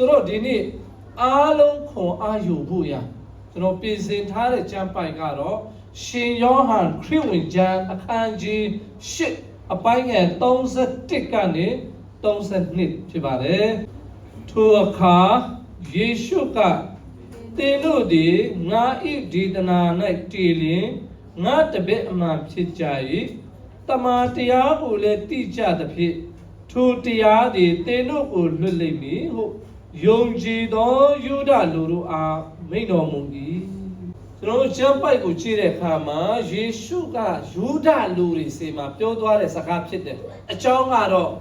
ဆိုတော့ဒီနေ့အားလုံးခွန်အားယူဖို့ရကျွန်တော်ပြင်ဆင်ထားတဲ့ကျမ်းပိုက်ကတော့ရှင်ယောဟန်ခရစ်ဝင်ကျမ်းအခန်းကြီး၈အပိုင်းငယ်31ကနေ32ဖြစ်ပါတယ်ထိုအခါယေရှုကသင်တို့သည်ငါဤဒေသနာ၌တည်လျင်ငါတပည့်အမှန်ဖြစ်ကြ၏တမန်တရားကိုလည်းတိကြသဖြင့်ထိုတရားသည်သင်တို့ကိုလွတ်လိမ့်မည်ဟု ယုံကြည်သောယုဒလူတို့အားမိန့်တော်မူ၏ကျွန်တော်တို့ကျမ်းပိုက်ကိုကြည့်တဲ့အခါမှာယေရှုကယုဒလူတွေစီမှာပြောသွားတဲ့စကားဖြစ်တယ်အကြောင်းကတော့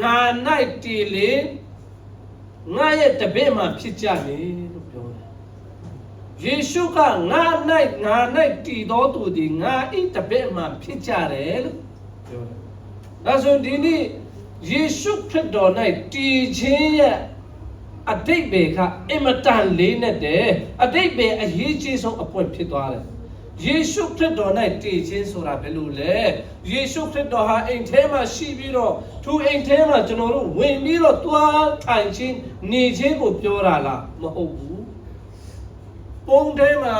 ငါ၌တည်လျင်ငါရဲ့တပည့်မှဖြစ်ကြတယ်လို့ပြောတယ်ယေရှုကငါ၌ငါ၌တည်တော်သူသည်ငါဤတပည့်မှဖြစ်ကြတယ်လို့ပြောတယ်။ဒါဆိုဒီနေ့ယေရှုခရစ်တော်၌တည်ခြင်းရဲ့ အတိတ်ဘေကအင်မတန်လေးနဲ့တဲ့အတိတ်ဘေအရေးကြီးဆုံးအပွင့်ဖြစ်သွားတယ်။ယေရှုခရစ်တော်၌တည်ခြင်းဆိုတာဘယ်လိုလဲ။ယေရှုခရစ်တော်ဟာအိမ်ထဲမှာရှိပြီးတော့သူအိမ်ထဲမှာကျွန်တော်တို့ဝင်ပြီးတော့တွားထိုင်ခြင်းနေခြင်းကိုပြောတာလားမဟုတ်ဘူး။ပုံထဲမှာ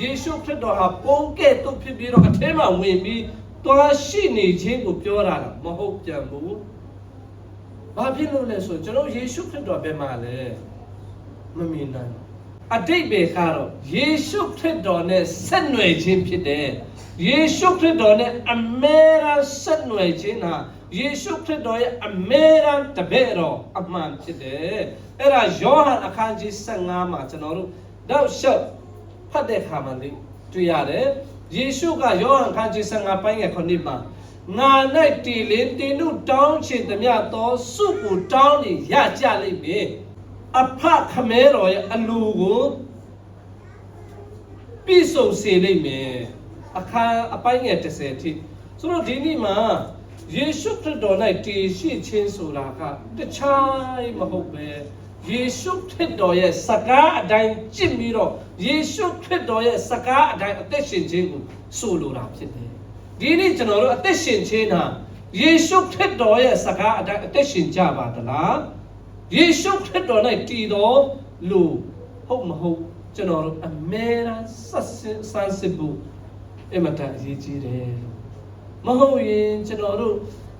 ယေရှုခရစ်တော်ဟာပုံကဲ့သို့ဖြစ်ပြီးတော့အထဲမှာဝင်ပြီးသွားရှိနေခြင်းကိုပြောတာလားမဟုတ်ပြန်ဘူး။ ဘာဖြစ်လို့လဲဆိုကျွန်တော်ယေရှုခရစ်တော်ဘယ်မှာလဲမမြင်နိုင်ဘူးအတိတ်ပဲကတော့ယေရှုခရစ်တော်နဲ့ဆက်နွယ်ခြင်းဖြစ်တယ်။ယေရှုခရစ်တော်နဲ့အမေရာဆက်နွယ်ခြင်းဟာယေရှုခရစ်တော်ရဲ့အမေရာတပည့်တော်အမှန်ဖြစ်တယ်။အဲ့ဒါယောဟန်အခန်းကြီး15မှာကျွန်တော်တို့တော့ရှော့ဖတ်တဲ့အခါမှာလေတွေ့ရတယ်။ယေရှုကယောဟန်အခန်းကြီး15ပိုင်းငယ်9မှာ ငါ၌တည်လင်းတင်တို့တောင်းချင်သမျှသောစုကိုတောင်းနေရကြလိမ့်မယ်။အဖခမဲတော်ရဲ့အလူကိုပြည့်စုံစေလိမ့်မယ်အခါအပိုင်းငယ်30အထိဆိုတော့ဒီနေ့မှာယေရှုခရစ်တော်၌တည်ရှိခြင်းဆိုတာကတခြားမဟုတ်ပဲယေရှုခရစ်တော်ရဲ့စကားအတိုင်းကြင့်ပြီးတော့ယေရှုခရစ်တော်ရဲ့စကားအတိုင်းအသက်ရှင်ခြင်းကိုဆိုလိုတာဖြစ်တယ် ဒီနေ့ကျွန်တော်တို့အသက်ရှင်ခြင်းဟာယေရှုခရစ်တော်ရဲ့စကားအတိုင်းအသက်ရှင်ကြပါသလားယေရှုခရစ်တော်၌တည်တော်လူဟုတ်မဟုတ်ကျွန်တော်တို့အမဲရာဆက်စင်ဆန်းစစ်ဖို့အမတန်အရေးကြီးတယ်လို့မဟုတ်ရင်ကျွန်တော်တို့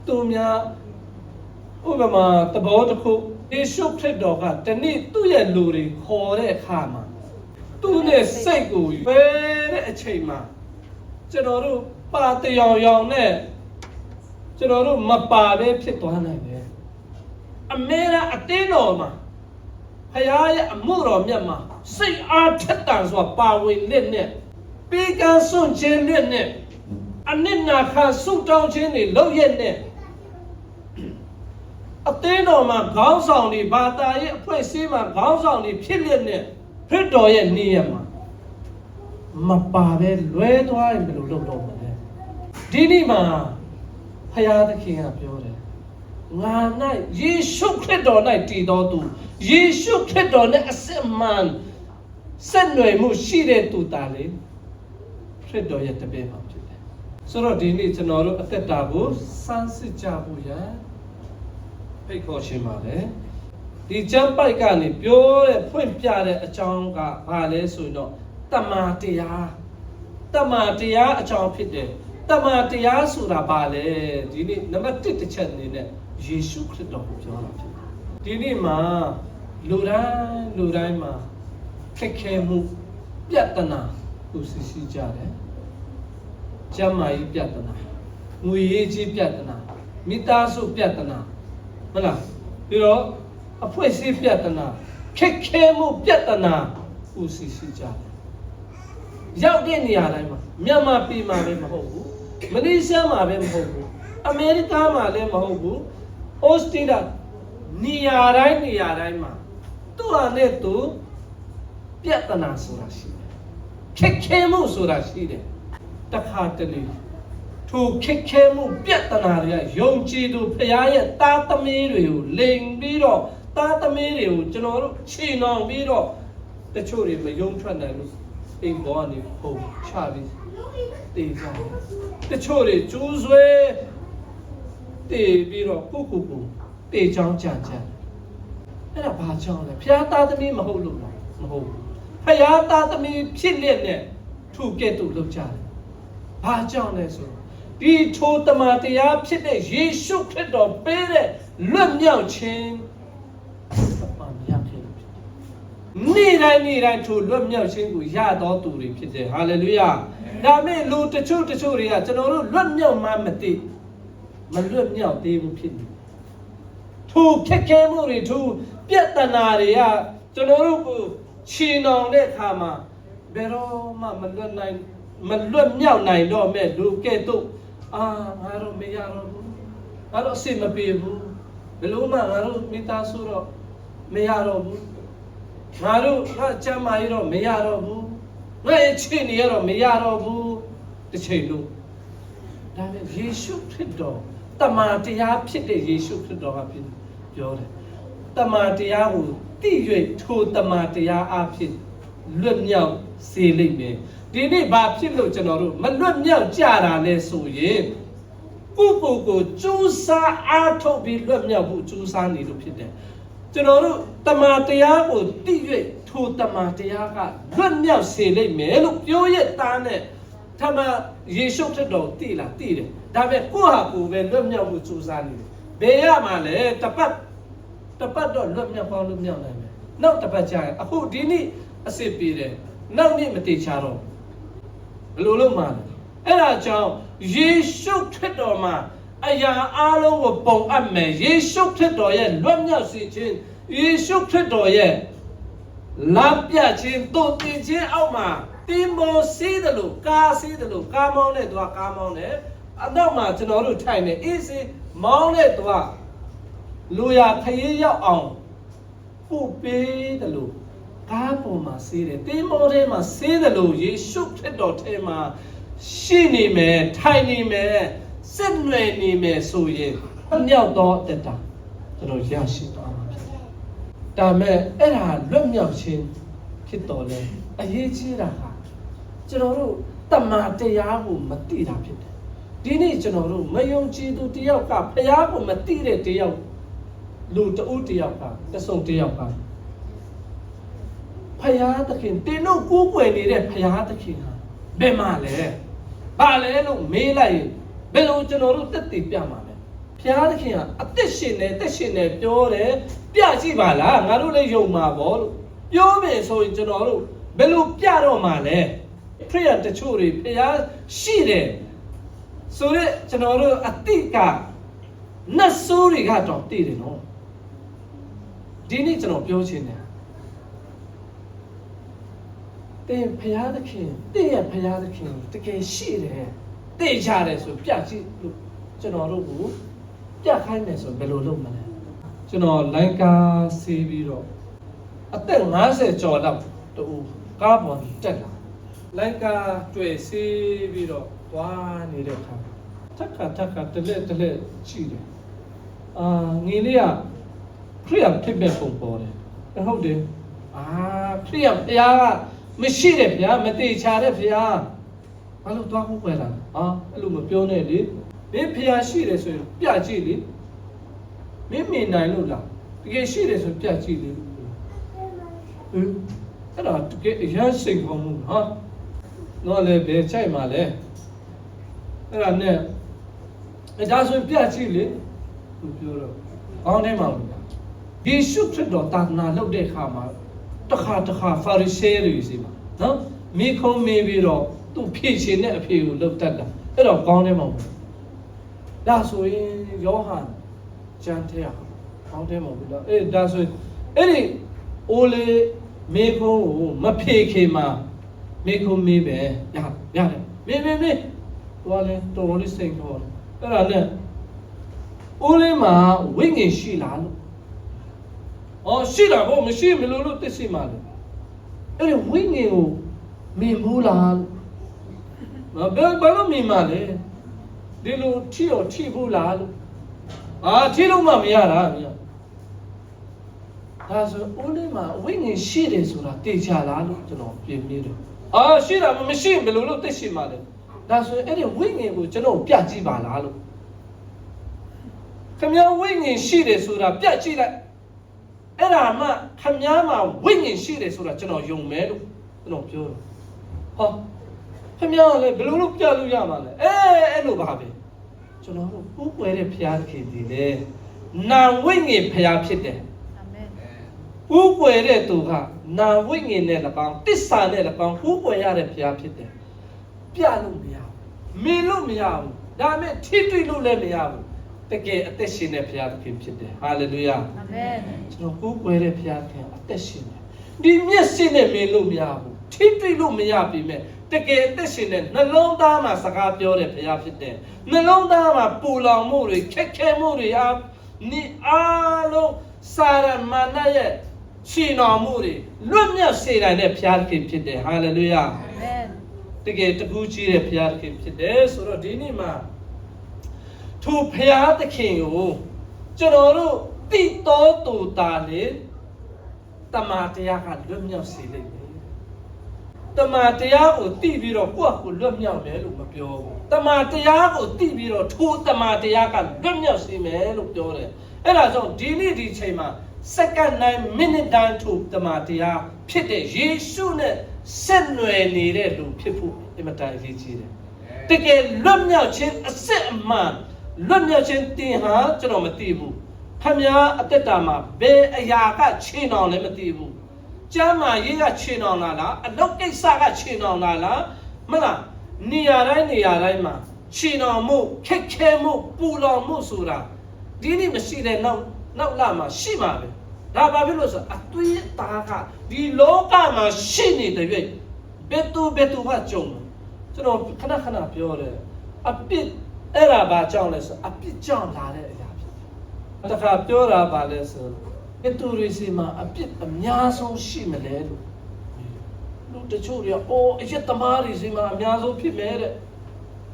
သူများဥပမာသဘောတစ်ခုယေရှုခရစ်တော်ကတနေ့သူ့ရဲ့လူတွေခေါ်တဲ့အခါမှာသူ့ရဲ့စိတ်ကိုပဲတဲ့အချိန်မှာကျွန်တော်တို့ ပါတယောင်ယောင်နဲ့ကျွန်တော်တို့မပါပဲဖြစ်သွားနိုင်တယ်အမေရာအတင်းတော်မှာဖရားရဲ့အမှုတော်မြတ်မှာစိတ်အားထက်တန်စွာပါဝင်လက်နဲ့ပေးကမ်းစွန့်ခြင်းလက်နဲ့အနစ်နာခံဆုတောင်းခြင်းတွေလုပ်ရက်နဲ့အတင်းတော်မှာခေါင်းဆောင်တွေဘာသာရဲ့အဖွဲ့အစည်းမှာခေါင်းဆောင်တွေဖြစ်လက်နဲ့ခရစ်တော်ရဲ့နေရာမှာမပါပဲလွဲသွားရင်ဘယ်လိုလုပ်တော့မလဲ ဒီနေ့မှာဖရားသခင်ကပြောတယ်ငါ၌ယေရှုခရစ်တော်၌တည်တော်သူယေရှုခရစ်တော်နဲ့အစစ်အမှန်ဆက်နွယ်မှုရှိတဲ့သူတာလေခရစ်တော်ရဲ့တပည့်မှာဖြစ်တယ်ဆိုတော့ဒီနေ့ကျွန်တော်တို့အသက်တာကိုစမ်းစစ်ကြဖို့ရန်ဖိတ်ခေါ်ရှင်ပါတယ်ဒီကျမ်းပိုက်ကနေပြောတဲ့ဖွင့်ပြတဲ့အကြောင်းကဘာလဲဆိုရင်တော့တမာတရားတမာတရားအကြောင်းဖြစ်တယ် တမာတရားဆိုတာဘာလဲဒီနေ့နံပါတ်1တစ်ချက်အနေနဲ့ယေရှုခရစ်တော်ကိုပြောတာဖြစ်တယ်ဒီနေ့မှာလူတိုင်းလူတိုင်းမှာခက်ခဲမှုပြဿနာကိုသိရှိကြတယ်ကျမ်းမာရေးပြဿနာငွေရေးကြီးပြဿနာမိသားစုပြဿနာဟုတ်လားပြီးတော့အဖွဲ့အစည်းပြဿနာခက်ခဲမှုပြဿနာကိုသိရှိကြတယ် ရောက်တဲ့နေရာတိုင်းမှာမြန်မာပြည်မှာလည်းမဟုတ်ဘူးမလေးရှားမှာလည်းမဟုတ်ဘူးအမေရိကမှာလည်းမဟုတ်ဘူးဩစတြေးလျနေရာတိုင်းနေရာတိုင်းမှာသူ့ဟာနဲ့သူပြဿနာဆိုတာရှိတယ်ခက်ခဲမှုဆိုတာရှိတယ်တခါတလေထိုခက်ခဲမှုပြဿနာတွေကယုံကြည်သူဖခင်ရဲ့တာသမီးတွေကိုလိန်ပြီးတော့တာသမီးတွေကိုကျွန်တော်တို့ခြေနှောင်ပြီးတော့တချို့တွေမယုံထွက်နိုင်လို့ အိမ်ပေါ်ကနေပုံချပြီးတေးကြတယ်တချို့တွေကျိုးဆွဲတေးပြီးတော့ကုကုကုတေးချောင်းကြံကြတယ်အဲ့ဒါဘာကြောင့်လဲဖျားသားသမီးမဟုတ်လို့လားမဟုတ်ဘူးဖျားသားသမီးဖြစ်လျက်နဲ့ထုကဲ့သို့လုပ်ကြတယ်ဘာကြောင့်လဲဆိုတော့ဒီထိုတမန်တရားဖြစ်တဲ့ယေရှုခရစ်တော်ပေးတဲ့လွတ်မြောက်ခြင်းဘာမရခဲ့လို့ဖြစ်တယ် နေ့တိုင်းနေ့တိုင်းထိုလွတ်မြောက်ခြင်းကိုရတော်သူတွေဖြစ်တယ်ဟာလေလုယာဒါမဲ့လူတချို့တချို့တွေကကျွန်တော်တို့လွတ်မြောက်မှမသိမလွတ်မြောက်သေးဘူးဖြစ်နေတယ်ထိုခက်ခဲမှုတွေထိုပြဿနာတွေကကျွန်တော်တို့ကိုချီနှောင်တဲ့အခါမှာဘယ်တော့မှမလွတ်နိုင်မလွတ်မြောက်နိုင်တော့မဲ့လူကဲ့သို့အာငါတို့မရတော့ဘူးငါတို့အစိမပြေဘူးဘယ်လိုမှငါတို့မိသားစုတော့မရတော့ဘူး ငါတို့ငါချမ်းမာရတော့မရတော့ဘူးငါရဲ့ချစ်နေရတော့မရတော့ဘူးတစ်ချိန်လုံးဒါပေမဲ့ယေရှုခရစ်တော်တမန်တရားဖြစ်တဲ့ယေရှုခရစ်တော်ကဖြစ်ပြောတယ်တမန်တရားကိုတည်၍ထိုတမန်တရားအဖြစ်လွတ်မြောက်စေလိမ့်မယ်ဒီနေ့ဘာဖြစ်လို့ကျွန်တော်တို့မလွတ်မြောက်ကြတာလဲဆိုရင်ကိုယ့်ကိုယ်ကိုကြိုးစားအားထုတ်ပြီးလွတ်မြောက်ဖို့ကြိုးစားနေလို့ဖြစ်တယ် ကျွန်တော်တို့တမန်တရားကိုတည်၍ထိုတမန်တရားကလွတ်မြောက်စေလိမ့်မယ်လို့ပြောရတဲ့နဲ့ထမယေရှုခရစ်တော်တည်လားတည်တယ်ဒါပေမဲ့ကိုယ့်ဟာကိုယ်ပဲလွတ်မြောက်မှုစူးစမ်းနေတယ်ဘယ်ရမှာလဲတပတ်တပတ်တော့လွတ်မြောက်ပေါင်းလွတ်မြောက်နိုင်မယ်နောက်တပတ်ကြာရင်အခုဒီနေ့အစ်စ်ပြေတယ်နောက်နေ့မတေချာတော့ဘယ်လိုလုပ်မှာလဲအဲ့ဒါကြောင့်ယေရှုခရစ်တော်မှာ အရာအလုံးကိုပုံအပ်မယ်ယေရှုခရစ်တော်ရဲ့လွတ်မြောက်စေခြင်းယေရှုခရစ်တော်ရဲ့လမ်းပြခြင်းတုတ်တင်ခြင်းအောက်မှာတင်မောစီးတယ်လို့ကားစီးတယ်လို့ကားမောင်းတဲ့သူကကားမောင်းတယ်အနောက်မှာကျွန်တော်တို့ထိုင်နေအေးစေးမောင်းတဲ့သူကလူရခရီးရောက်အောင်ပို့ပေးတယ်လို့ကားပေါ်မှာစီးတယ်တင်မောထဲမှာစီးတယ်လို့ယေရှုခရစ်တော်ထဲမှာရှိနေမယ်ထိုင်နေမယ် စစ်နွယ်နေမယ်ဆိုရင်မြောက်သောတက်တာကျွန်တော်ရရှိသွားမှာဖြစ်တယ်ဒါမဲ့အဲ့ဒါလွတ်မြောက်ခြင်းဖြစ်တော်လဲအရေးကြီးတာဟာကျွန်တော်တို့တမန်တရားကိုမသိတာဖြစ်တယ်ဒီနေ့ကျွန်တော်တို့မယုံကြည်သူတယောက်ကဘုရားကိုမသိတဲ့တယောက်လူတဦးတယောက်ကတဆုံတယောက်ကဘုရားသခင်တင်းတို့ကိုးကွယ်နေတဲ့ဘုရားသခင်ဟာဘယ်မှာလဲဘာလဲလို့မေးလိုက်ရင် ဘယ်လိုကျွန်တော်တို့တက်တည်ပြမှာလဲဘုရားသခင်ကအသက်ရှင်နေသက်ရှင်နေပြောတယ်ပြကြည့်ပါလားငါတို့လည်းယုံမှာပေါ့လို့ပြောမယ်ဆိုရင်ကျွန်တော်တို့ဘယ်လိုပြတော့မှာလဲခရိယန်တချို့တွေဘုရားရှိတယ်ဆိုတော့ကျွန်တော်တို့အတိတ်ကနတ်ဆိုးတွေကတော့တည်တယ်နော်ဒီနေ့ကျွန်တော်ပြောချင်တယ်တဲ့ဘုရားသခင်တဲ့ရဲ့ဘုရားသခင်တကယ်ရှိတယ် တည်ကြတယ်ဆိုပြကြည့်လို့ကျွန်တော်တို့ကိုပြခိုင်းမယ်ဆိုဘယ်လိုလုပ်မလဲကျွန်တော်လိုင်းကားဆေးပြီးတော့အသက်50ကျော်လောက်တူကားပေါ်တက်လာလိုင်းကားတွေ့ဆေးပြီးတော့သွားနေတဲ့ခါထက်ခါထက်ခါတလက်တလက်ရှိတယ်အာငင်းလေးကခရိယဖြစ်မဲ့ပုံပေါ်တယ်အဲ့ဟုတ်တယ်အာခရိယဘုရားကမရှိတယ်ဘုရားမတေချာတဲ့ဘုရား ဘာလို့သွားဖို့ပဲလားအာအဲ့လိုမပြောနဲ့လေမင်းဘုရားရှိတယ်ဆိုရင်ပြကြည့်လေမင်းမြင်နိုင်လို့လားတကယ်ရှိတယ်ဆိုပြကြည့်လေဟင်အဲ့ဒါတကယ်အရန်စိတ်ကောင်းမှုဟာတော့လေဘယ်ချိုက်မှာလဲအဲ့ဒါနဲ့အဲဒါဆိုရင်ပြကြည့်လေသူပြောတော့အောင်းထဲမှာယေရှုခရစ်တော်တာသနာလုပ်တဲ့အခါမှာတစ်ခါတစ်ခါဖာရိရှဲတွေစီမှာနော်မိခုံးမေးပြီးတော့ သူဖြည့်ရှင်တဲ့အဖေကိုလုပ်တတ်တာအဲ့တော့ကောင်းတယ်မဟုတ်ဘူးဒါဆိုရင်ယောဟန်ကျမ်းထဲအောင်ကောင်းတယ်မဟုတ်ဘူးလားအေးဒါဆိုရင်အဲ့ဒီအိုးလေးမေခုံးကိုမဖေခင်မှာမေခုံးမေးပဲရရတယ်မေးမေးမေးတော်လဲတော်လေးစိတ်ခေါ်တယ်အဲ့ဒါနဲ့အိုးလေးမှာဝိညာဉ်ရှိလားလို့အော်ရှိတာဗောမရှိမလို့လို့သိရှိမှလေအဲ့ဒီဝိညာဉ်ကိုမြင်ဘူးလားလို့ ဘယ်ဘာလို့မြင်မှလဲဒီလိုထိတော့ထိဘူးလားလို့အာထိလို့မှမရတာမြတ်ဒါဆိုဦးလေးမှာဝိညာဉ်ရှိတယ်ဆိုတာသိချလားလို့ကျွန်တော်ပြင်ပြတယ်အာရှိတာမရှိဘယ်လိုလို့သိရှိမှလဲဒါဆိုအဲ့ဒီဝိညာဉ်ကိုကျွန်တော်ပြကြည့်ပါလားလို့ခမဝိညာဉ်ရှိတယ်ဆိုတာပြကြည့်လိုက်အဲ့အဲ့ဒါမှခမည်းမှာဝိညာဉ်ရှိတယ်ဆိုတာကျွန်တော်ယုံမယ်လို့ကျွန်တော်ပြောတယ်ဟော ခမည်းကလည်းဘယ်လိုလုပ်ပြလို့ရမှာလဲအဲအဲ့လိုပါပဲကျွန်တော်တို့ပူးပွဲတဲ့ဘုရားသခင်ဒီလေနာဝိညာဉ်ဘုရားဖြစ်တယ်အာမင်ပူးပွဲတဲ့သူကနာဝိညာဉ်နဲ့၎င်းတစ္ဆာနဲ့၎င်းပူးပွဲရတဲ့ဘုရားဖြစ်တယ်ပြလို့မရဘူးမြင်လို့မရဘူးဒါပေမဲ့ထိတွေ့လို့လည်းမရဘူးတကယ်အသက်ရှင်တဲ့ဘုရားသခင်ဖြစ်တယ်ဟာလေလုယာအာမင်ကျွန်တော်ကိုးကွယ်တဲ့ဘုရားခင်အသက်ရှင်တယ်ဒီမျက်စိနဲ့မြင်လို့မရဘူး ထိတွေ့လို့မရပြီမဲ့တကယ်အသက်ရှင်တဲ့နှလုံးသားမှာစကားပြောတဲ့ဘုရားဖြစ်တယ်နှလုံးသားမှာပူလောင်မှုတွေခက်ခဲမှုတွေအားနိအားလုံးစာရမဏေရဲ့ရှင်တော်မှုတွေလွတ်မြောက်စေနိုင်တဲ့ဘုရားခင်ဖြစ်တယ်ဟာလေလုယာအာမင်တကယ်တကူကြီးတဲ့ဘုရားသခင်ဖြစ်တယ်ဆိုတော့ဒီနေ့မှာထိုဘုရားသခင်ကိုကျွန်တော်တို့တိတော်တူတာလေတမန်တရားကလွတ်မြောက်စေလိမ့်မယ် တမန်တရားကိုတိပြီးတော့ကိုယ့်အကိုလွတ်မြောက်မယ်လို့မပြောဘူးတမန်တရားကိုတိပြီးတော့ထိုတမန်တရားကလွတ်မြောက်စေမယ်လို့ပြောတယ်အဲ့ဒါကြောင့်ဒီနေ့ဒီချိန်မှာစက္ကန့်တိုင်းမိနစ်တိုင်းထိုတမန်တရားဖြစ်တဲ့ယေရှုနဲ့ဆက်နွယ်နေတဲ့လူဖြစ်ဖို့အင်မတန်အရေးကြီးတယ်တကယ်လွတ်မြောက်ခြင်းအစစ်အမှန်လွတ်မြောက်ခြင်းတင်ဟာကျွန်တော်မသိဘူးခမည်းအသက်တာမှာဘယ်အရာကခြေနှောင်လည်းမသိဘူး ကျမ်းမာရေးကခြေနှောင်လာလားအလုပ်ကိစ္စကခြေနှောင်လာလားမလားနေရာတိုင်းနေရာတိုင်းမှာခြေနှောင်မှုခက်ခဲမှုပူလောင်မှုဆိုတာဒီနေ့မရှိတဲ့နောက်နောက်လာမှာရှိမှာပဲဒါဘာဖြစ်လို့ဆိုအသွေးသားကဒီလောကမှာရှိနေတဲ့ရွေ့ဘယ်သူဘယ်သူကကြုံလဲကျွန်တော်ခဏခဏပြောတယ်အပြစ်အဲ့ဒါဘာကြောင့်လဲဆိုအပြစ်ကြောင့်လာတဲ့အရာဖြစ်တယ်တခါပြောတာဘာလဲဆို ဘယ်သူတွေစီမှာအပြစ်အများဆုံးရှိမလဲလို့လူတချို့တွေကအိုးအရက်သမားတွေစီမှာအများဆုံးဖြစ်မယ်တဲ့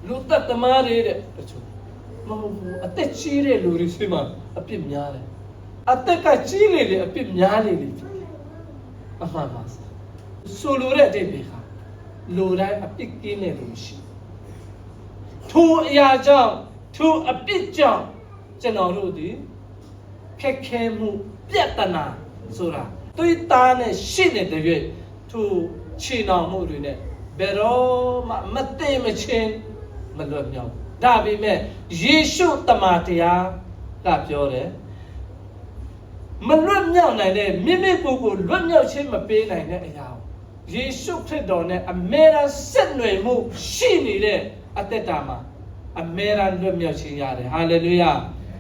လူသက်သမားတွေတဲ့တချို့မဟုတ်ဘူးအသက်ကြီးတဲ့လူတွေစီမှာအပြစ်များတယ်အသက်ကကြီးလေလေအပြစ်များလေလေဖြစ်တယ်အမှန်ပါဆိုလိုတဲ့အတိတ်ပဲခါလူတိုင်းအပြစ်ကင်းတဲ့လူရှိထိုအရာကြောင့်ထိုအပြစ်ကြောင့်ကျွန်တော်တို့ဒီခက်ခဲမှု ပြဿနာဆိုတာသွေးသားနဲ့ရှိနေတဲ့ရွေ့သူခြေနှောင်မှုတွေနဲ့ဘယ်တော့မှမသိမချင်းမလွတ်မြောက်ဘူးဒါပေမဲ့ယေရှုတမန်တရားကပြောတယ်မလွတ်မြောက်နိုင်တဲ့မိမိကိုယ်ကိုလွတ်မြောက်ခြင်းမပေးနိုင်တဲ့အရာကိုယေရှုခရစ်တော်နဲ့အမေရာဆက်နွယ်မှုရှိနေတဲ့အသက်တာမှာအမေရာလွတ်မြောက်ခြင်းရတယ်ဟာလေလုယာ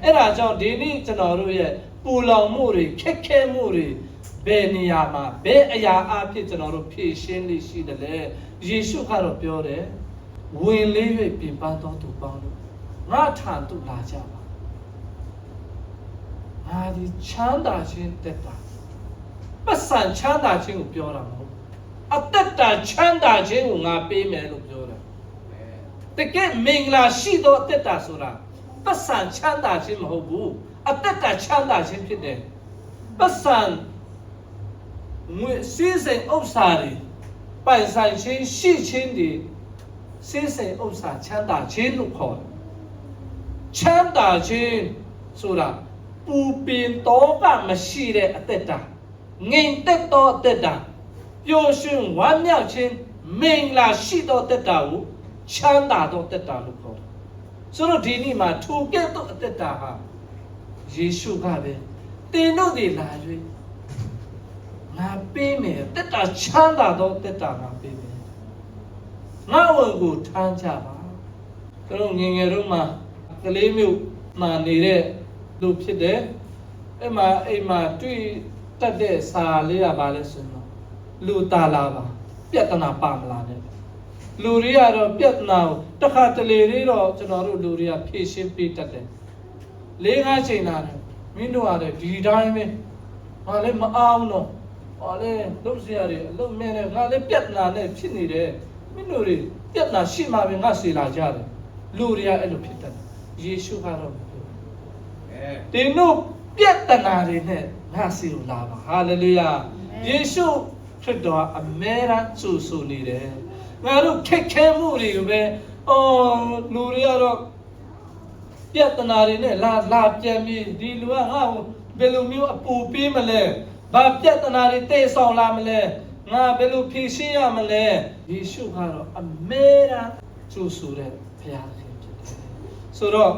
အဲ့ဒါကြောင့်ဒီနေ့ကျွန်တော်တို့ရဲ့ ပူလောင်မှုတွေခက်ခဲမှုတွေဘယ်နေရာမှာဘယ်အရာအဖြစ်ကျွန်တော်တို့ဖြည့်ရှင်းလိရှိတယ်လဲယေရှုကတော့ပြောတယ်ဝင်လေး၍ပြင်ပန်းတော်သူပေါင်းလို့ငါထံသို့လာကြပါငါဒီချမ်းသာခြင်းတက်တာပတ်စံချမ်းသာခြင်းကိုပြောတာမဟုတ်ဘူးအသက်တာချမ်းသာခြင်းကိုငါပေးမယ်လို့ပြောတယ်တကယ်မင်္ဂလာရှိသောအသက်တာဆိုတာပတ်စံချမ်းသာခြင်းမဟုတ်ဘူး အသက်တာချမ်းသာခြင်းဖြစ်တယ်ပတ်စံငွေစီးစိမ်ဥစ္စာတွေပိုင်ဆိုင်ခြင်းရှိခြင်းတွေစီးစိမ်ဥစ္စာချမ်းသာခြင်းလို့ခေါ်တယ်ချမ်းသာခြင်းဆိုတာပူပင်တော့ကမရှိတဲ့အသက်တာငြိမ်သက်သောအသက်တာပျော်ရွှင်ဝမ်းမြောက်ခြင်းမင်္ဂလာရှိသောအသက်တာကိုချမ်းသာသောအသက်တာလို့ခေါ်တယ်ဆိုတော့ဒီနေ့မှာထိုကဲ့သို့အသက်တာဟာ ယေရှုကပဲတင်တို့တွေလာ၍ငါပေးမယ်တက်တာချမ်းသာသောတက်တာငါပေးမယ်ငါဝင်ကိုထမ်းကြပါသူတို့ငယ်ငယ်တို့မှာကလေးမျိုးမှာနေတဲ့လူဖြစ်တယ်အဲ့မှာအိမ်မှာတွေ့တတ်တဲ့စာလေးကဘာလဲဆိုတော့လူတာလာပါပြဿနာပါမလားတဲ့လူတွေကတော့ပြဿနာကိုတစ်ခါတလေလေးတော့ကျွန်တော်တို့လူတွေကဖြည့်ရှင်းပေးတတ်တယ် လေးငါးချိန်လာတယ်မင်းတို့ကဒီတိုင်းပဲဟာလည်းမအောင်တော့ဟာလည်းလုပ်စရာတွေအလုပ်မင်းနဲ့ငါလည်းပြဿနာနဲ့ဖြစ်နေတယ်မင်းတို့တွေပြဿနာရှိမှပဲငါစေလာကြတယ်လူတွေကအဲ့လိုဖြစ်တတ်တယ်ယေရှုကတော့မပြောဘူးတင်တို့ပြဿနာတွေနဲ့ငါစီကိုလာပါဟာလေလုယာယေရှုခရစ်တော်အမဲရန်ဆူဆူနေတယ်ငါတို့ခက်ခဲမှုတွေကိုပဲအော်လူတွေကတော့ ပြဿနာတွေနဲ့လာလာပြန်ပြီးဒီလူကငါ့ကိုဘယ်လိုမျိုးအပူပေးမလဲဘာပြဿနာတွေတိတ်ဆောင်လာမလဲငါဘယ်လိုဖြေရှင်းရမလဲယေရှုကတော့အမေရာကျူဆူတဲ့ဘုရားခင်ဖြစ်တယ်ဆိုတော့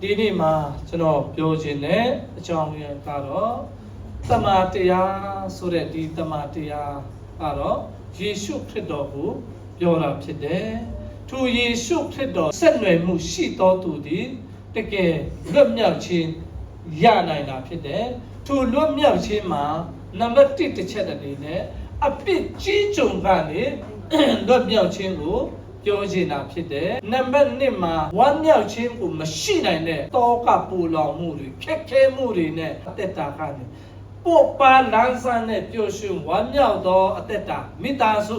ဒီနေ့မှာကျွန်တော်ပြောခြင်းနဲ့အကြောင်းရင်းကတော့တမန်တရားဆိုတဲ့ဒီတမန်တရားကတော့ယေရှုခရစ်တော်ကိုပြောတာဖြစ်တယ်ထိုယေရှုခရစ်တော်ဆက်နွယ်မှုရှိတော်သူသည် တကယ်လွတ်မြောက်ခြင်းရနိုင်တာဖြစ်တယ်ထိုလွတ်မြောက်ခြင်းမှာနံပါတ်1တစ်ချက်အနေနဲ့အပြစ်ကြီးကြုံကနေလွတ်မြောက်ခြင်းကိုပြောချင်တာဖြစ်တယ်နံပါတ်2မှာဝမ်းမြောက်ခြင်းကိုမရှိနိုင်တဲ့တောကပူလောင်မှုတွေခက်ခဲမှုတွေနဲ့အသက်တာကနေပို့ပါလန်းဆန်းတဲ့ပျော်ရွှင်ဝမ်းမြောက်သောအသက်တာမိသားစု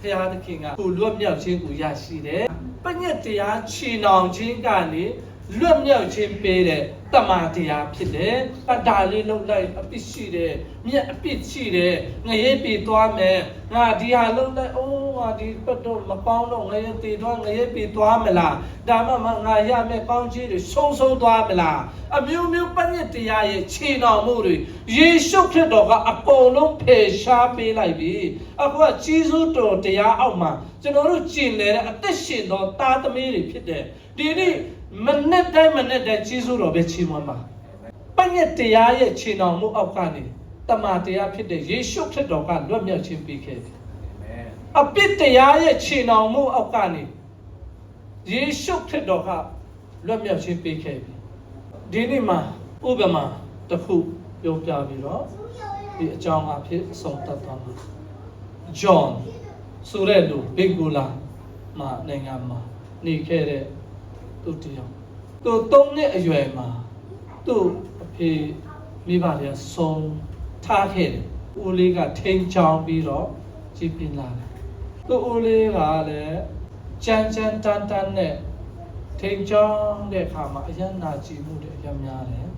ဖရာသခင်ကကိုလွတ်မြောက်ခြင်းကိုရရှိတယ်ပညတ်တရားချီနှောင်ခြင်းကနေ လွတ်မြောက်ခြင်းပေးတဲ့တမန်တရားဖြစ်တယ်။အတားလေးလုံးလိုက်အပြစ်ရှိတယ်။မြက်အပြစ်ရှိတယ်။ငရဲပြေသွားမယ်။ငါဒီဟာလုံးလိုက်အိုးငါဒီပတ်တော့မကောင်းတော့ငရဲတေသွားငရဲပြေသွားမလား။ဒါမှမငါရမယ်ကောင်းချီးတွေဆုံးဆုံးသွားမလား။အမျိုးမျိုးပညတ်တရားရဲ့ခြေနှောင်မှုတွေယေရှုခရစ်တော်ကအကုန်လုံးဖယ်ရှားပေးလိုက်ပြီ။အခုကကြီးစုတော်တရားအောက်မှာကျွန်တော်တို့ကျင်လေတဲ့အသက်ရှင်သောသားသမီးတွေဖြစ်တယ်။ဒီနေ့ မနဲ့တိုင်းမနဲ့တိုင်းကြီးစုတော်ပဲချီးမွမ်းပါပညတ်တရားရဲ့ခြေနှောင်မှုအောက်ကနေတမန်တရားဖြစ်တဲ့ယေရှုခရစ်တော်ကလွတ်မြောက်ခြင်းပေးခဲ့တယ်အပြစ်တရားရဲ့ခြေနှောင်မှုအောက်ကနေယေရှုခရစ်တော်ကလွတ်မြောက်ခြင်းပေးခဲ့ပြီဒီနေ့မှာဥပမာတစ်ခုပြောပြပြီးတော့ဒီအကြောင်းအဖြစ်အဆုံးသတ်သွားမှာ John ဆိုတဲ့လူဘင်ဂူလာမှာနိုင်ငံမှာနေခဲ့တဲ့ သူတယောက်သူ၃နှစ်အရွယ်မှာသူ့အဖေမိဘတွေကဆုံးထားခဲ့တယ်ဦးလေးကထိန်ချောင်းပြီးတော့ကြည်ပြင်းလာတယ်သူ့ဦးလေးကလည်းကြမ်းကြမ်းတန်းတန်းနဲ့ထိန်ချောင်းတဲ့အခါမှာအယံနာကြည်မှုတွေအများများတယ်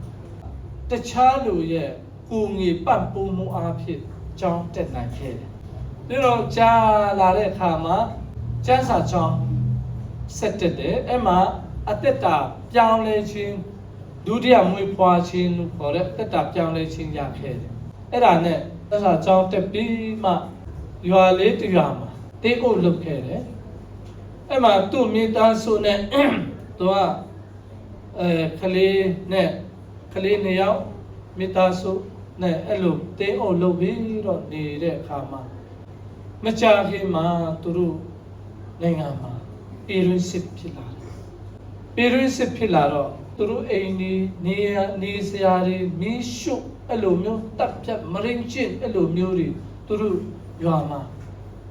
တခြားလူရဲ့ကိုငေပတ်ပိုးမှုအားဖြင့်ကြောင်းတက်နိုင်ခဲ့တယ်ပြီးတော့ကြာလာတဲ့အခါမှာကျန်းစာကြောင်းဆက်တက်တယ်အဲ့မှာ အသက်တာပြောင်းလဲခြင်းဒုတိယမွေးဖွားခြင်းလို့ခေါ်တဲ့အသက်တာပြောင်းလဲခြင်းရခဲ့တယ်အဲ့ဒါနဲ့သက်စာကြောင်းတက်ပြီးမှရွာလေးတရွာမှာတေးအုပ်လုပ်ခဲ့တယ်အဲ့မှာသူ့မိသားစုနဲ့သူကအဲကလေးနဲ့ကလေးနှစ်ယောက်မိသားစုနဲ့အဲ့လိုတေးအုပ်လုပ်ပြီးတော့နေတဲ့အခါမှာမကြာခင်မှာသူတို့နိုင်ငံမှာပြည်တွင်းစစ်ဖြစ်လာတယ် ပြည်တွင်းစစ်ဖြစ်လာတော့သူတို့အိမ်နေနေရနေစရာတွေမီးရှို့အဲ့လိုမျိုးတပ်ဖြတ်မရင်းချင်းအဲ့လိုမျိုးတွေသူတို့ရွာမှာ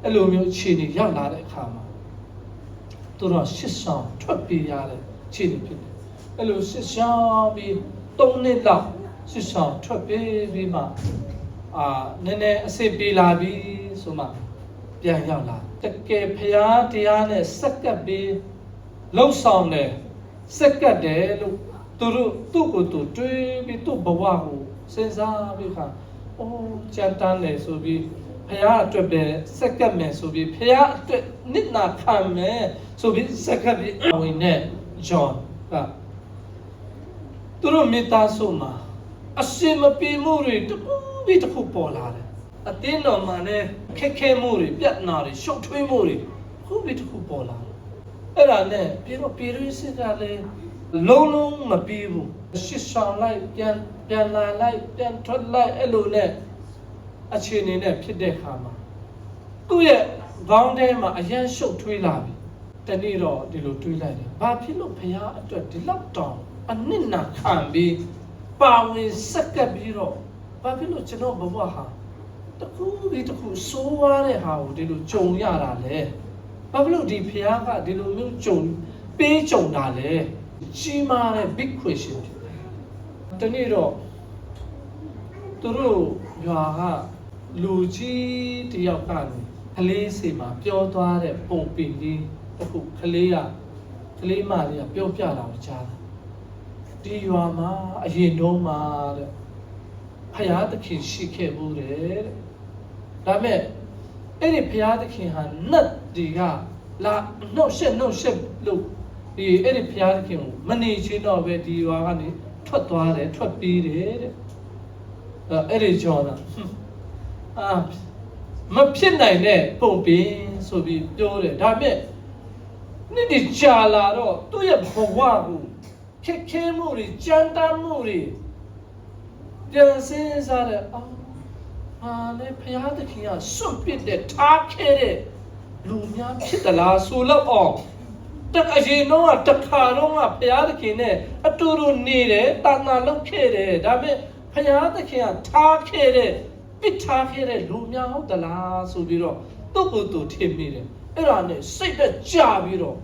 အဲ့လိုမျိုးအခြေအနေရောက်လာတဲ့အခါမှာသူတို့ရှစ်ဆောင်ထွက်ပြေးရတဲ့အခြေအနေဖြစ်တယ်အဲ့လိုရှစ်ဆောင်ပြီး၃နှစ်လောက်ရှစ်ဆောင်ထွက်ပြေးပြီးမှအာနည်းနည်းအစ်စ်ပြေးလာပြီဆိုမှပြန်ရောက်လာတကယ်ဖရာတရားနဲ့စက္ကပ်ပြီးလှုပ်ဆောင်တယ် စက္ကပ်တယ်လို့သူတို့သူ့ကိုယ်သူတွေးပြီးသူ့ဘဝကိုစဉ်းစားပြီးခါအိုးကြမ်းတမ်းတယ်ဆိုပြီးဖရာအတွက်ပဲစက္ကပ်မယ်ဆိုပြီးဖရာအတွက်နစ်နာခံမယ်ဆိုပြီးစက္ကပ်ပြီးဝင်နဲ့ဂျွန်ကသူတို့မိသားစုမှာအရှင်မပြေမှုတွေတစ်ခုပြီးတစ်ခုပေါ်လာတယ်အတင်းတော်မှာလည်းခက်ခဲမှုတွေပြဿနာတွေရှုပ်ထွေးမှုတွေခုပြီးတစ်ခုပေါ်လာတယ် အဲ့ဒါနဲ့ပြီးတော့ပြည်ရင်းစစ်ကလည်းလုံးလုံးမပြီးဘူးရှစ်ဆောင်လိုက်ပြန်ပြန်လာလိုက်ပြန်ထွက်လိုက်အဲ့လိုနဲ့အခြေအနေနဲ့ဖြစ်တဲ့ခါမှာသူ့ရဲ့ခေါင်းထဲမှာအရန်ရှုပ်ထွေးလာပြီတနေ့တော့ဒီလိုတွေးလိုက်တယ်ဘာဖြစ်လို့ဖះအတွက်ဒီလောက်တောင်အနစ်နာခံပြီးပါဝင်စက်ကပ်ပြီးတော့ဘာဖြစ်လို့ကျွန်တော်ဘဝဟာတခုပြီးတခုစိုးရတဲ့ဟာကိုဒီလိုကြုံရတာလဲ ဘာဖြစ်လို့ဒီဖះကဒီလိုမျိုးကြုံပေးကြုံတာလဲကြီးမားတဲ့ big question ဖြစ်တယ်တနေ့တော့သူတို့ရွာကလူကြီးတယောက်ကနေကလေးစီမှာပြောသွားတဲ့ပုံပင်ကြီးတစ်ခုကလေးကကလေးမလေးကပြောပြတာကိုကြားတာဒီရွာမှာအရင်တုန်းမှာတဲ့ဖယားသခင်ရှိခဲ့ဘူးတဲ့ဒါပေမဲ့အဲ့ဒီဖယားသခင်ဟာနတ် ဒီကလာနှုတ်ဆက်နှုတ်ဆက်လို့ဒီအဲ့ဒီဖယားသခင်ကိုမနေချင်းတော့ပဲဒီရွာကနေထွက်သွားတယ်ထွက်ပြေးတယ်တဲ့အဲ့ဒီကြောတာအာမဖြစ်နိုင်တဲ့ပုံပင်ဆိုပြီးပြောတယ်ဒါပေမဲ့နေ့ဒီကြာလာတော့သူ့ရဲ့ဘဝကိုခက်ခဲမှုတွေကြမ်းတမ်းမှုတွေပြန်စင်းစားတဲ့အော်ဟာလေဘုရားသခင်ကစွန့်ပစ်တဲ့ထားခဲ့တဲ့ လူများဖြစ်သလားဆိုတော့အောင်တက်အရင်တော့တခါတော့ကဘုရားသခင်နဲ့အတူတူနေတယ်တာနာလုပ်ခဲ့တယ်ဒါပေမဲ့ဘုရားသခင်ကထားခဲ့တဲ့ပစ်ထားခဲ့တဲ့လူများဟုတ်သလားဆိုပြီးတော့သူ့ကိုယ်သူထင်မိတယ်အဲ့ဒါနဲ့စိတ်သက်ကြပြီးတော့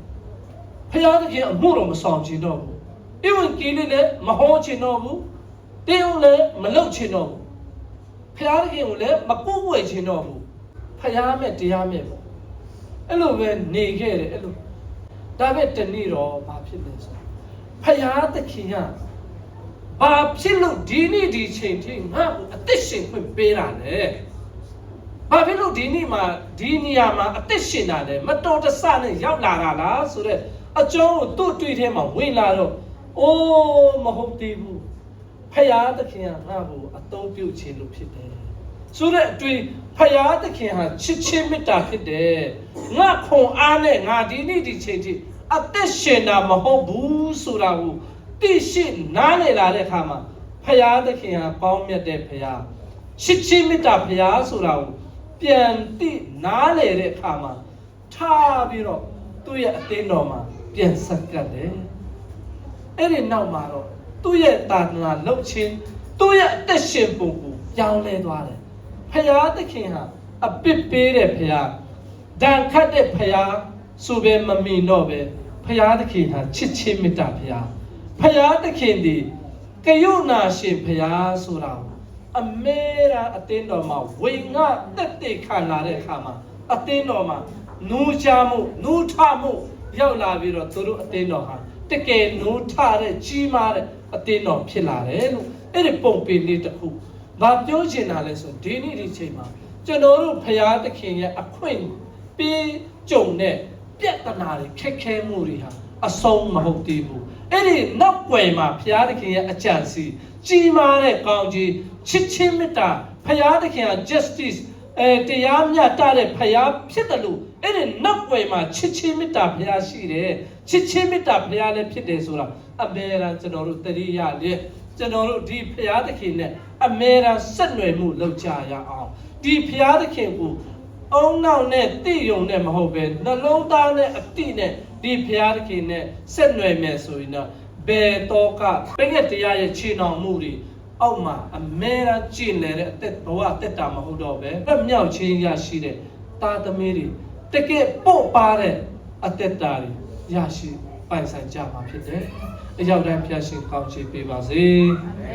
ဖယားသခင်အမှုတော်မဆောင်ချင်တော့ဘူး။ဧဝံဂေလိလည်းမဟောချင်တော့ဘူး။တင်းုံလည်းမလုပ်ချင်တော့ဘူး။ဖယားသခင်ကိုလည်းမကိုးကွယ်ချင်တော့ဘူး။ဖယားမဲ့တရားမဲ့ပေါ့။ အဲ့လိုပဲနေခဲ့တယ်အဲ့လို။ဒါပဲတနေ့တော့ဘာဖြစ်လဲဆိုတော့ဖယားသခင်ကဘာဖြစ်လို့ဒီနေ့ဒီချိန်ထိငါ့ကိုအသက်ရှင်ခွင့်ပေးတာလဲ။ဘာဖြစ်လို့ဒီနေ့မှာဒီနေရာမှာအသက်ရှင်တာလဲမတော်တဆနဲ့ရောက်လာတာလားဆိုတော့အကျောင်းကိုသူ့တွေ့ထဲမှာဝင်လာတော့အိုးမဟုတ်သေးဘူးဖယားသခင်ကငါ့ကိုအသုံးပြုခြင်းလို့ဖြစ်တယ် ဆိုတော့အတွေ့ဖယားသခင်ဟာချစ်ချင်းမေတ္တာဖြစ်တယ်ငါခွန်အားနဲ့ငါဒီနေ့ဒီချိန်ထိအသက်ရှင်တာမဟုတ်ဘူးဆိုတာကိုသိရှိနားလည်လာတဲ့အခါမှာဖယားသခင်ဟာပေါင်းမြတ်တဲ့ဖယားချစ်ချင်းမေတ္တာဘုရားဆိုတာကိုပြန်သိနားလေတဲ့အခါမှာထားပြီးတော့သူ့ရဲ့အသင်းတော်မှာပြန်ဆက်ကပ်တယ်အဲ့ဒီနောက်မှာတော့သူ့ရဲ့တာသနာလှုပ်ခြင်းသူ့ရဲ့အသက်ရှင်ပုံကိုပြောင်းလဲသွားတယ် ဘုရားသခင်ဟာအပစ်ပေးတဲ့ဘုရားဒဏ်ခတ်တဲ့ဘုရားဆိုပဲမမီတော့ပဲဘုရားသခင်ဟာချစ်ချင်းမေတ္တာဘုရားဘုရားသခင်ဒီကယုဏရှင်ဘုရားဆိုတာကိုအမေရာအတင်းတော်မှာဝိငါတက်တက်ခံလာတဲ့အခါမှာအတင်းတော်မှာနူးချမှုနူးထမှုရောက်လာပြီးတော့သူတို့အတင်းတော်ဟာတကယ်နူးထတဲ့ကြီးမားတဲ့အတင်းတော်ဖြစ်လာတယ်လို့အဲ့ဒီပုံပင်လေးတစ်ခု။ ဘာပြောချင်တာလဲဆိုဒီနေ့ဒီချိန်မှာကျွန်တော်တို့ဖရာသခင်ရဲ့အခွင့်ပေးကြုံတဲ့ပြဿနာတွေခက်ခဲမှုတွေဟာအဆုံးမဟုတ်သေးဘူး။အဲ့ဒီနောက်ွယ်မှာဖရာသခင်ရဲ့အကြံစီကြီးမားတဲ့ကောင်းကြီးချစ်ချင်းမေတ္တာဖရာသခင်က justice အဲတရားမျှတတဲ့ဖရာဖြစ်တယ်လို့အဲ့ဒီနောက်ွယ်မှာချစ်ချင်းမေတ္တာဖရာရှိတယ်ချစ်ချင်းမေတ္တာဖရာလည်းဖြစ်တယ်ဆိုတာအမေရာကျွန်တော်တို့တတိယလေကျွန်တော်တို့ဒီဖရာသခင်နဲ့ အမေရာဆက်နွယ်မှုလုပ်ကြရအောင်ဒီဖရာသခင်ကိုအုံနောက်နဲ့တိယုံနဲ့မဟုတ်ပဲနှလုံးသားနဲ့အတိနဲ့ဒီဖရာသခင်နဲ့ဆက်နွယ်မယ်ဆိုရင်တော့ဘယ်တော့ကပင်ရတရားရဲ့ခြေနှောင်မှုတွေအောက်မှာအမဲရာကျင့်နေတဲ့အသက်ဘဝတက်တာမဟုတ်တော့ပဲအမြောက်ချင်းရရှိတဲ့တာသမီးတွေတကယ်ပို့ပါတဲ့အသက်တာတွေရရှိပိုင်ဆိုင်ကြမှာဖြစ်တယ်။အရောက်တိုင်းဖျားရှင်ကောင်းချီးပေးပါစေ။